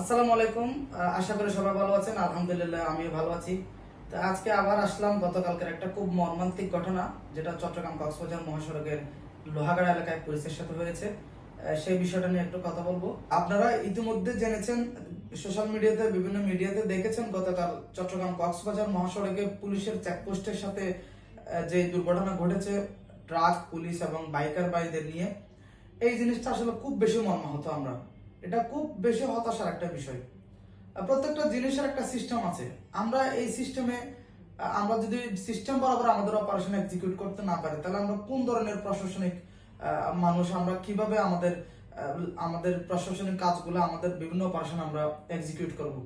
আসসালামু আলাইকুম। আশা করি সবাই ভালো আছেন। আলহামদুলিল্লাহ, আমিও ভালো আছি। তো আজকে আবার আসলাম গতকালকের একটা খুব মর্মান্তিক ঘটনা, যেটা চট্টগ্রাম কক্সবাজার মহাসড়কের লোহাগাড়া এলাকায় পুলিশের সাথে হয়েছে। সেই বিষয়টা নিয়ে একটু কথা বলব। আপনারা ইতিমধ্যে জেনেছেন, সোশ্যাল মিডিয়াতে, বিভিন্ন মিডিয়াতে দেখেছেন গতকাল চট্টগ্রাম কক্সবাজার মহাসড়কে পুলিশের চেকপোস্টের সাথে যে দুর্ঘটনা ঘটেছে, ট্রাক, পুলিশ এবং বাইকার ভাইদের নিয়ে। এই জিনিসটা আসলে খুব বেশি মর্মাহত আমরা। এটা খুব বেশি হতাশার একটা বিষয়। প্রত্যেকটা জিনিসের একটা সিস্টেম আছে। আমরা এই সিস্টেমে আমরা যদি সিস্টেম বরাবর আমাদের অপারেশন এক্সিকিউট করতে না পারি, তাহলে আমরা কোন ধরনের প্রশাসনিক মানুষ, আমরা কীভাবে আমাদের আমাদের প্রশাসনিক কাজগুলো, আমাদের বিভিন্ন অপারেশন আমরা এক্সিকিউট করব?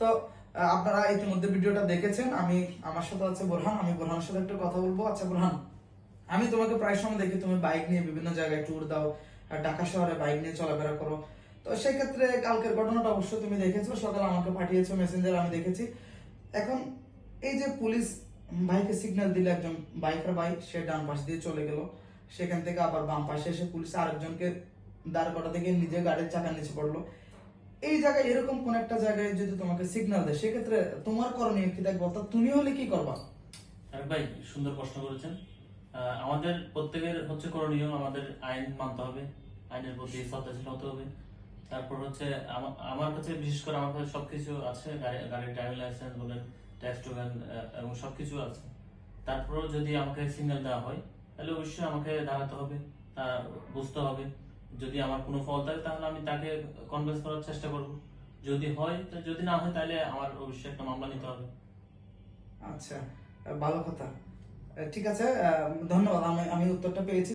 তো আপনারা ইতিমধ্যে ভিডিওটা দেখেছেন। আমি, আমার সাথে আছে বোরহান, আমি বোরহানের সাথে একটু কথা বলব। আচ্ছা বোরহান, আমি তোমাকে প্রায় সময় দেখি, তুমি বাইক নিয়ে বিভিন্ন জায়গায় ট্যুর দাও, ঢাকা শহরে বাইক নিয়ে চলাফেরা করো। তো সেক্ষেত্রে কালকের ঘটনাটা অবশ্যই তুমি দেখেছ, সকালে আমাকে পাঠিয়েছো মেসেঞ্জার আমি দেখেছি। এখন এই যে পুলিশ ভাইকে সিগন্যাল দিলে একজন বাইকার ভাই, সে ডান পাশ দিয়ে চলে গেল। সেখান থেকে আবার বাম পাশে এসে পুলিশ আরেকজনকে দাঁড় করা থেকে নিজে গাড়ির চাকার নিচে পড়ল। এই জায়গায় এরকম কোন একটা জায়গায় যদি তোমাকে সিগন্যাল দেয়, সেক্ষেত্রে তোমার করণীয় কি দেখব অর্থাৎ তুমি হলে কি করবা? ভাই, সুন্দর প্রশ্ন করেছেন। আমাদের প্রত্যেকের হচ্ছে করণীয়, আমাদের আইন মানতে হবে। আইনের প্রতি শ্রদ্ধাশীল হতে হবে। তারপর হচ্ছে আমা- আমার কাছে বিশেষ করে আমার কাছে সবকিছু আছে গাড়ির ড্রাইভিং লাইসেন্স বলেন ট্যাক্স টোকেন এবং সবকিছু আছে। তারপরেও যদি আমাকে সিগন্যাল দেওয়া হয়, তাহলে অবশ্যই আমাকে দাঁড়াতে হবে, তা বুঝতে হবে। যদি আমার কোনো ফল থাকে তাহলে আমি তাকে কনভিন্স করার চেষ্টা করব। যদি হয় যদি না হয়, তাহলে আমার অবশ্যই একটা মামলা নিতে হবে। আচ্ছা ভালো কথা। ঠিক আছে ধন্যবাদ, আমি আমি উত্তরটা পেয়েছি।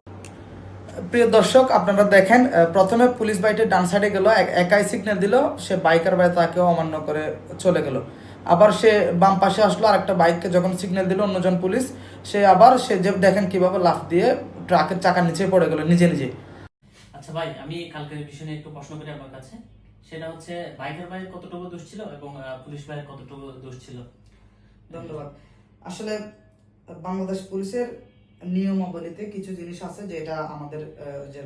প্রিয় দর্শক আপনারা দেখেন প্রথমে পুলিশ বাইটের ডান সাইডে গেল এক- একাই সিগন্যাল দিল সে বাইকার ভাই তাকেও অমান্য করে চলে গেল। আবার সে বাম পাশে আসলো আর একটা বাইককে যখন সিগন্যাল দিল অন্যজন পুলিশ সে আবার সে যে দেখেন কীভাবে লাফ দিয়ে ট্রাকের চাকার নিচে পড়ে গেল নিজে নিজে। আচ্ছা ভাই আমি কালকের বিষয় নিয়ে একটু প্রশ্ন করি আমার কাছে। সেটা হচ্ছে বাইকের ভাইয়ের কতটুকু দোষ ছিল এবং পুলিশ ভাইয়ের কতটুকু দোষ ছিল? ধন্যবাদ। আসলে বাংলাদেশ পুলিশের নিয়মাবলীতে কিছু জিনিস আছে যেটা আমাদের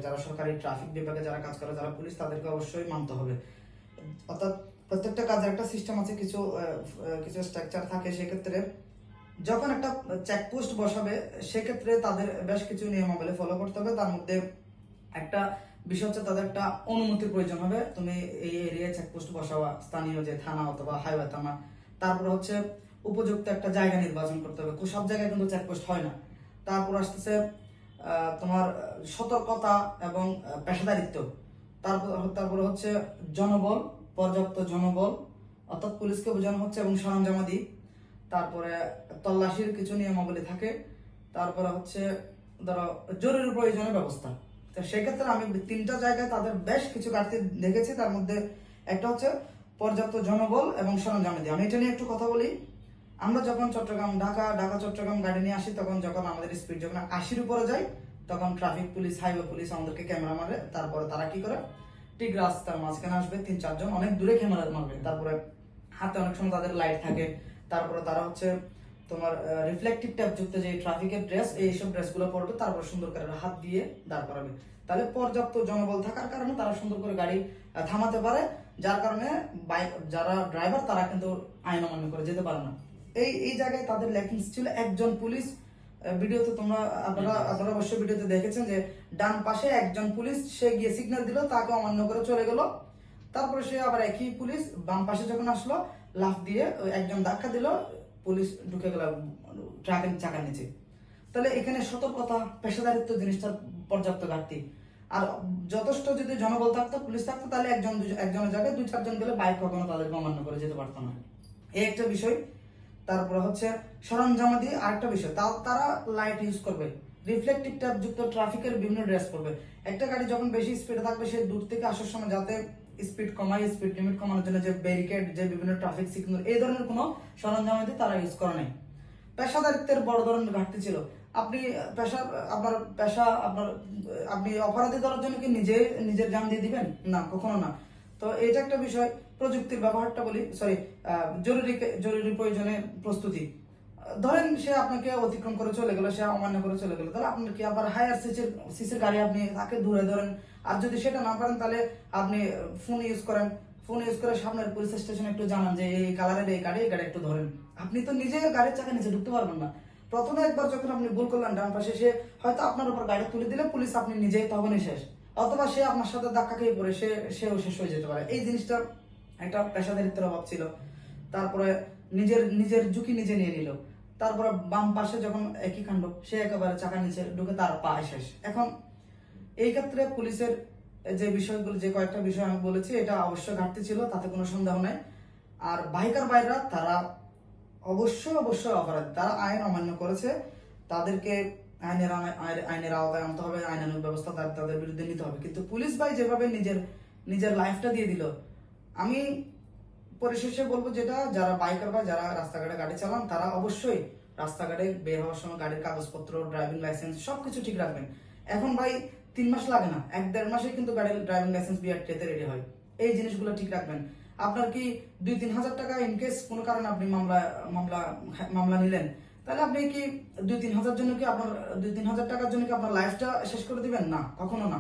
যারা সরকারি ট্রাফিক বিভাগে যারা কাজ করে, যারা পুলিশ, তাদেরকে অবশ্যই মানতে হবে। অর্থাৎ প্রত্যেকটা কাজের একটা সিস্টেম আছে, কিছু কিছু স্ট্রাকচার থাকে, সেক্ষেত্রে যখন একটা চেকপোস্ট বসাবে, সেক্ষেত্রে তাদের বেশ কিছু নিয়মাবলী ফলো করতে হবে। তার মধ্যে একটা বিষয় হচ্ছে তাদের একটা অনুমতির প্রয়োজন হবে। তুমি এই এরিয়ায় চেকপোস্ট বসাওয়া স্থানীয় যে থানা অথবা হাইওয়ে থানা, তারপর হচ্ছে উপযুক্ত একটা জায়গা নির্বাচন করতে হবে। সব জায়গায় কিন্তু চেকপোস্ট হয় না। তারপর আসতেছে তোমার সতর্কতা এবং পেশাদারিত্ব। তারপর তারপর হচ্ছে জনবল, পর্যাপ্ত জনবল, অর্থাৎ পুলিশকে বোঝানো হচ্ছে এবং সরঞ্জামাদি। তারপরে তল্লাশির কিছু নিয়মাবলী থাকে। তারপরে হচ্ছে, ধরো, জরুরি প্রয়োজনীয় ব্যবস্থা। তো সেক্ষেত্রে আমি তিনটা জায়গায় তাদের বেশ কিছু ঘাটতি দেখেছি। তার মধ্যে একটা হচ্ছে পর্যাপ্ত জনবল এবং সরঞ্জামাদি। আমি এটা নিয়ে একটু কথা বলি। আমরা যখন চট্টগ্রাম, ঢাকা ঢাকা, চট্টগ্রাম গাড়ি নিয়ে আসি, তখন যখন আমাদের স্পিড যখন আশির উপরে যায়, তখন ট্রাফিক পুলিশ হাইওয়ে পুলিশ আমাদেরকে ক্যামেরা মারে, তারপরে তারা কি করে? ঠিক রাস্তার মাঝখানে আসবে, তিন, চারজন, অনেক দূরে ক্যামেরা মারবে। তারপরে হাতে অনেক সময় তাদের লাইট থাকে। তারপরে তারা হচ্ছে তোমার রিফ্লেকটিভ ট্যাপ যুক্ত যে ট্রাফিকের ড্রেস এইসব ড্রেসগুলো পরবে, তারপর সুন্দর করে হাত দিয়ে দাঁড় করাবে। তাহলে পর্যাপ্ত জনবল থাকার কারণে তারা সুন্দর করে গাড়ি থামাতে পারে। যার কারণে বাইক যারা ড্রাইভার তারা কিন্তু আইন অমান্য করে যেতে পারে না। এই এই জায়গায় তাদের ল্যাকিংস ছিল। একজন পুলিশ ভিডিওতে তোমরা, আপনারা আপনারা অবশ্যই ভিডিওতে দেখেছেন যে ডান পাশে একজন পুলিশ, সে গিয়ে সিগন্যাল দিল তাকে অমান্য করে চলে গেল। তারপরে সে আবার একই পুলিশ বাম পাশে যখন আসলো, লাফ দিয়ে একজন ধাক্কা দিল, পুলিশ ঢুকে গেল, ট্রাকের চাকার নিচে। তাহলে এখানে সতর্কতা, পেশাদারিত্ব জিনিসটা পর্যাপ্ত ঘাটতি। আর যথেষ্ট যদি জনবল থাকতো, পুলিশ থাকতো, তাহলে একজন একজনের জায়গায় দুই চারজন গেলে বাইক কখনো তাদেরকে অমান্য করে যেতে পারতো না। এই একটা বিষয়। তারপরে হচ্ছে সরঞ্জামাদি আরেকটা বিষয় তা তারা লাইট ইউজ করবে রিফ্লেকটিভ ট্যাপ যুক্ত ট্রাফিকের বিভিন্ন ড্রেস করবে একটা গাড়ি যখন বেশি স্পিডে থাকবে, সে দূর থেকে আসার সময় যাতে স্পিড কমায় স্পিড লিমিট কমানোর জন্য যে ব্যারিকেড যে বিভিন্ন ট্রাফিক সিগন্যাল এই ধরনের কোনো সরঞ্জামাদি তারা ইউজ করে নাই। পেশাদারিত্বের বড় ধরনের ঘাটতি ছিল। আপনি পেশা, আপনার পেশা, আপনার, আপনি অপরাধী ধরার জন্য কি নিজে, নিজের জান দিয়ে দিবেন? না, কখনো না। তো এটা একটা বিষয়, প্রযুক্তির ব্যবহারটা বলি সরি জরুরি জরুরি প্রয়োজনে প্রস্তুতি। ধরেন সে আপনাকে অতিক্রম করে চলে গেলো, সে অমান্য করে চলে গেলো, তাহলে আপনার কি আবার হায়ার সিসির সিসির গাড়ি আপনি তাকে দূরে ধরেন? আর যদি সেটা না পারেন তাহলে আপনি ফোন ইউজ করেন। ফোন ইউজ করে সামনের পুলিশ স্টেশনে একটু জানান যে, এই কালারের এই গাড়ি এই গাড়ি একটু ধরেন। আপনি তো নিজে গাড়ির চাকা নিচে ঢুকতে পারবেন না। প্রথমে একবার যখন আপনি ভুল করলেন, ডান পাশে সে হয়তো আপনার উপর গাড়ি তুলে দিলে পুলিশ আপনি নিজেই তখনই শেষ। অথবা সে আপনার সাথে ধাক্কা খেয়ে পড়ে, সে, সেও শেষ হয়ে যেতে পারে। এই জিনিসটা একটা পেশাদারিত্বের অভাব ছিল। তারপরে নিজের নিজের ঝুঁকি নিজে নিয়ে নিল। তারপরে বাম পাশে যখন একই কাণ্ড, সে একেবারে চাকা নিচে ঢুকে তার পা শেষ। এখন এই ক্ষেত্রে পুলিশের যে বিষয়গুলো, যে কয়েকটা বিষয় আমি বলেছি, এটা অবশ্যই ঘাটতি ছিল, তাতে কোনো সন্দেহ নাই। আর বাইকার বাইরা, তারা অবশ্যই অবশ্যই অপরাধ। তারা আইন অমান্য করেছে। তাদেরকে আইনের আইনের- আওতায় আনতে হবে আইনানুগ ব্যবস্থা তাদের বিরুদ্ধে নিতে হবে। কিন্তু পুলিশ ভাই যেভাবে নিজের নিজের লাইফটা দিয়ে দিল, আমি পরিশেষে বলব যেটা, যারা বাইকার বা যারা রাস্তাঘাটে গাড়ি চালান, তারা অবশ্যই রাস্তাঘাটে বের হওয়ার সময় গাড়ির কাগজপত্র ড্রাইভিং লাইসেন্স সবকিছু ঠিক রাখবেন। এখন ভাই তিন মাস লাগে না, এক দেড় মাসে কিন্তু গাড়ির ড্রাইভিং লাইসেন্স বিআর বিআরটিতে রেডি হয়। এই জিনিসগুলো ঠিক রাখবেন। আপনার কি দুই তিন হাজার টাকা ইনকেস কোনো কারণে আপনি মামলা মামলা মামলা নিলেন তাহলে আপনি কি দুই তিন হাজার জন্য কি আপনার দুই তিন হাজার টাকার জন্য কি আপনার লাইফটা শেষ করে দিবেন? না, কখনো না।